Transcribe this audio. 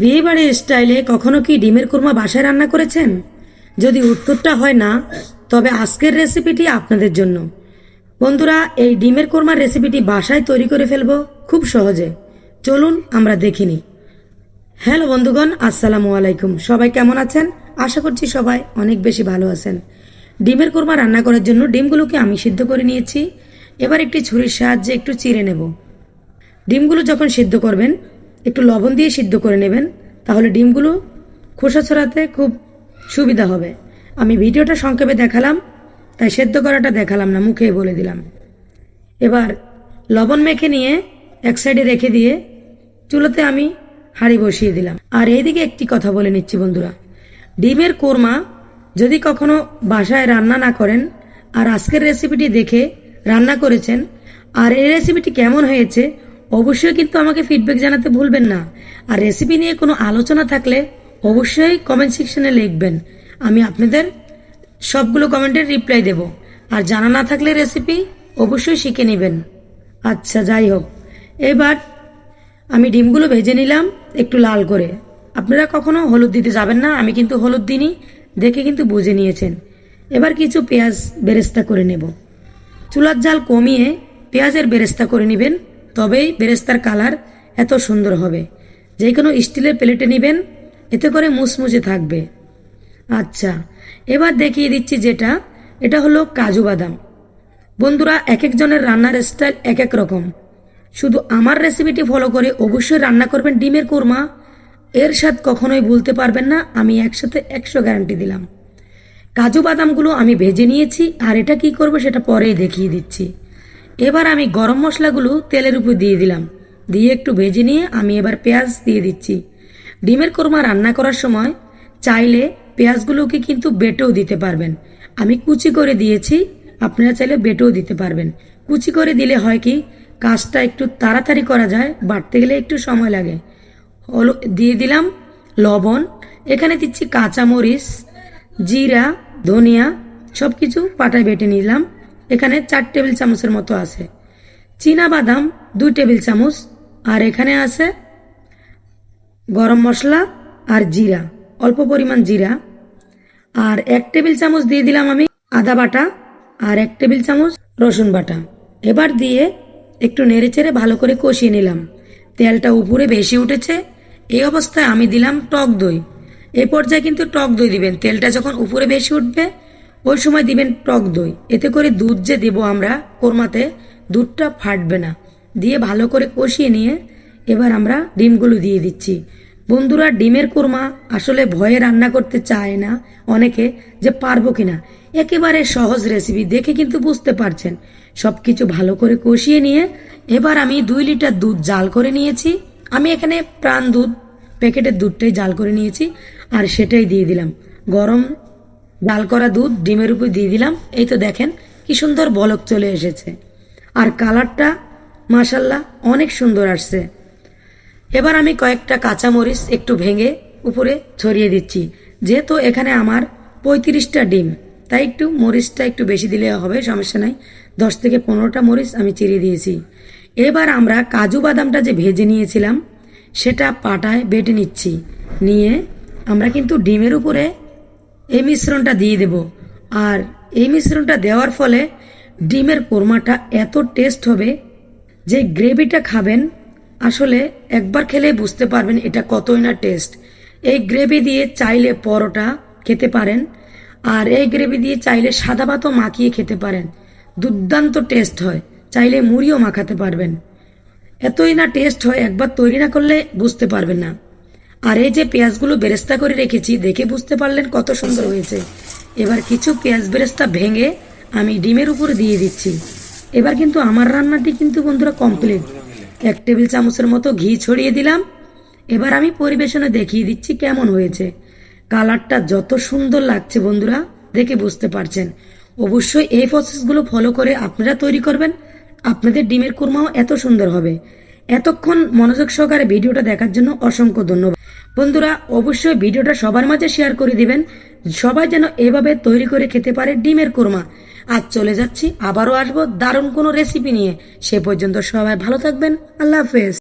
বিয়ে বাড়ির স্টাইলে কখনো কি ডিমের কুরমা বাসায় রান্না করেছেন? যদি উত্তরটা হয় না, তবে আজকের রেসিপিটি আপনাদের জন্য। বন্ধুরা, এই ডিমের কোরমার রেসিপিটি বাসায় তৈরি করে ফেলব খুব সহজে। চলুন আমরা দেখিনি হ্যালো বন্ধুগণ, আসসালামু আলাইকুম। সবাই কেমন আছেন? আশা করছি সবাই অনেক বেশি ভালো আছেন। ডিমের কোরমা রান্না করার জন্য ডিমগুলোকে আমি সিদ্ধ করে নিয়েছি। এবার একটি ছুরির সাহায্যে একটু চিড়ে নেব। ডিমগুলো যখন সিদ্ধ করবেন একটু লবণ দিয়ে সিদ্ধ করে নেবেন, তাহলে ডিমগুলো খোসা ছড়াতে খুব সুবিধা হবে। আমি ভিডিওটা সংক্ষেপে দেখালাম, তাই সেদ্ধ করাটা দেখালাম না, মুখে বলে দিলাম। এবার লবণ মেখে নিয়ে এক সাইডে রেখে দিয়ে চুলোতে আমি হাঁড়ি বসিয়ে দিলাম। আর এইদিকে একটি কথা বলে নিচ্ছি বন্ধুরা, ডিমের কোরমা যদি কখনো বাসায় রান্না না করেন আর আজকের রেসিপিটি দেখে রান্না করেছেন, আর এই রেসিপিটি কেমন হয়েছে অবশ্যই কিন্তু আমাকে ফিডব্যাক জানাতে ভুলবেন না। আর রেসিপি নিয়ে কোনো আলোচনা থাকলে অবশ্যই কমেন্ট সেকশনে লিখবেন। আমি আপনাদের সবগুলো কমেন্টের রিপ্লাই দেব। আর জানা না থাকলে রেসিপি অবশ্যই শিখে নেবেন। আচ্ছা যাই হোক। এবার আমি ডিমগুলো ভেজে নিলাম একটু লাল করে। আপনারা কখনো হলুদ দিতে যাবেন না, আমি কিন্তু হলুদ দিনই দেখে কিন্তু বুঝে নিয়েছেন। এবার কিছু পেঁয়াজ বেরেস্তা করে নেব। চুলার জাল কমিয়ে পেঁয়াজের বেরেস্তা করে নেবেন। তবেই বেরেস্তার কালার এত সুন্দর হবে। যে কোনো স্টিলের প্লেটে নেবেন, এতে করে মুচমুচে থাকবে। আচ্ছা এবার দেখিয়ে দিচ্ছি যেটা, এটা হলো কাজু বাদাম। বন্ধুরা এক একজনের রান্নার স্টাইল এক এক রকম। শুধু আমার রেসিপিটি ফলো করে অবশ্যই রান্না করবেন ডিমের কোরমা। এর স্বাদ কখনোই ভুলতে পারবেন না, আমি একসাথে একশো গ্যারান্টি দিলাম। কাজু বাদামগুলো আমি ভেজে নিয়েছি, আর এটা কি করব সেটা পরেই দেখিয়ে দিচ্ছি। এবার আমি গরম মশলাগুলো তেলের উপর দিয়ে দিলাম। দিয়ে একটু ভেজে নিয়ে আমি এবার পেঁয়াজ দিয়ে দিচ্ছি। ডিমের কোরমা রান্না করার সময় চাইলে পেঁয়াজগুলোকে কিন্তু বেটেও দিতে পারবেন। আমি কুচি করে দিয়েছি, আপনারা চাইলে বেটেও দিতে পারবেন। কুচি করে দিলে হয় কি, কাজটা একটু তাড়াতাড়ি করা যায় বাটতে গেলে একটু সময় লাগে। হলো, দিয়ে দিলাম লবণ, এখানে দিচ্ছি কাঁচামরিচ, জিরা, ধনিয়া সব কিছু পাটায় বেটে নিলাম। এখানে চার টেবিল চামচের মতো আছে। চীনা বাদাম দুই টেবিল চামচ, আর এখানে আছে গরম মশলা আর জিরা, অল্প পরিমাণ জিরা। আর এক টেবিল চামচ দিয়ে দিলাম আমি আদা বাটা, আর এক টেবিল চামচ রসুন বাটা। এবার দিয়ে একটু নেড়েচেড়ে ভালো করে কষিয়ে নিলাম। তেলটা উপরে বেশি উঠেছে। এই অবস্থায় আমি দিলাম টক দই। এই পর্যায়ে কিন্তু টক দই দিবেন। তেলটা যখন উপরে বেশি উঠবে ওই সময় দিবেন টক দই। এতে করে দুধ যে দেব আমরা, কোরমাতে দুধটা ফাটবে না। দিয়ে ভালো করে কষিয়ে নিয়ে এবার আমরা ডিমগুলো দিয়ে দিচ্ছি। বন্ধুরা, ডিমের কোরমা আসলে ভয়ে রান্না করতে চায় না অনেকে যে পারব কিনা। একেবারে সহজ রেসিপি দেখে কিন্তু বুঝতে পারছেন। সব কিছু ভালো করে কষিয়ে নিয়ে এবার আমি দুই লিটার দুধ জাল করে নিয়েছি। আমি এখানে প্রাণ দুধ, প্যাকেটের দুধটাই জাল করে নিয়েছি, আর সেটাই দিয়ে দিলাম। গরম জাল করা দুধ ডিমের উপর দিয়ে দিলাম। এই তো দেখেন, কি সুন্দর বলক চলে এসেছে। আর কালারটা মাসাল্লাহ অনেক সুন্দর আসছে। এবার আমি কয়েকটা কাঁচামরিচ একটু ভেঙে উপরে ছড়িয়ে দিচ্ছি। যেহেতু এখানে আমার পঁয়ত্রিশটা ডিম, তাই একটু মরিচটা একটু বেশি দিলে হবে, সমস্যা নাই। দশ থেকে পনেরোটা মরিচ আমি চিরিয়ে দিয়েছি। এবার আমরা কাজু বাদামটা যে ভেজে নিয়েছিলাম, সেটা পাটায় বেটে নিচ্ছি। নিয়ে আমরা কিন্তু ডিমের উপরে এই মিশ্রণটা দিয়ে দেব। আর এই মিশ্রণটা দেওয়ার ফলে ডিমের কোরমাটা এত টেস্ট হবে যে গ্রেভিটা খাবেন, আসলে একবার খেলে বুঝতে পারবেন এটা কতই না টেস্ট। এই গ্রেভি দিয়ে চাইলে পরোটা খেতে পারেন, আর এই গ্রেভি দিয়ে চাইলে সাদা ভাতও মাখিয়ে খেতে পারেন। দুর্দান্ত টেস্ট হয়, চাইলে মুড়িও মাখাতে পারবেন। এতই না টেস্ট হয়, একবার তৈরি না করলে বুঝতে পারবেন না। আর এই যে পেঁয়াজগুলো বেরেস্তা করে রেখেছি, দেখে বুঝতে পারলেন কত সুন্দর হয়েছে। এবার কিছু পেঁয়াজ বেরেস্তা ভেঙে আমি ডিমের উপরে দিয়ে দিচ্ছি। এবার কিন্তু আমার রান্নাটি কিন্তু বন্ধুরা কমপ্লিট এক টেবিল চামচের মতো ঘি ছড়িয়ে দিলাম। এবার আমি পরিবেশনে দেখিয়ে দিচ্ছি কেমন হয়েছে। কালারটা যত সুন্দর লাগছে বন্ধুরা, দেখে বুঝতে পারছেন। অবশ্যই এই প্রসেসগুলো ফলো করে আপনারা তৈরি করবেন। আপনাদের ডিমের কুরমাও এত সুন্দর হবে। এতক্ষণ মনোযোগ সহকারে ভিডিওটা দেখার জন্য অসংখ্য ধন্যবাদ। বন্ধুরা, অবশ্যই ভিডিওটা সবার মাঝে শেয়ার করে দিবেন। সবাই যেন এভাবে তৈরি করে খেতে পারে ডিমের কোরমা। আজ চলে যাচ্ছি, আবারও আসব দারুণ কোনো রেসিপি নিয়ে। সে পর্যন্ত সবাই ভালো থাকবেন, আল্লাহ হাফেজ।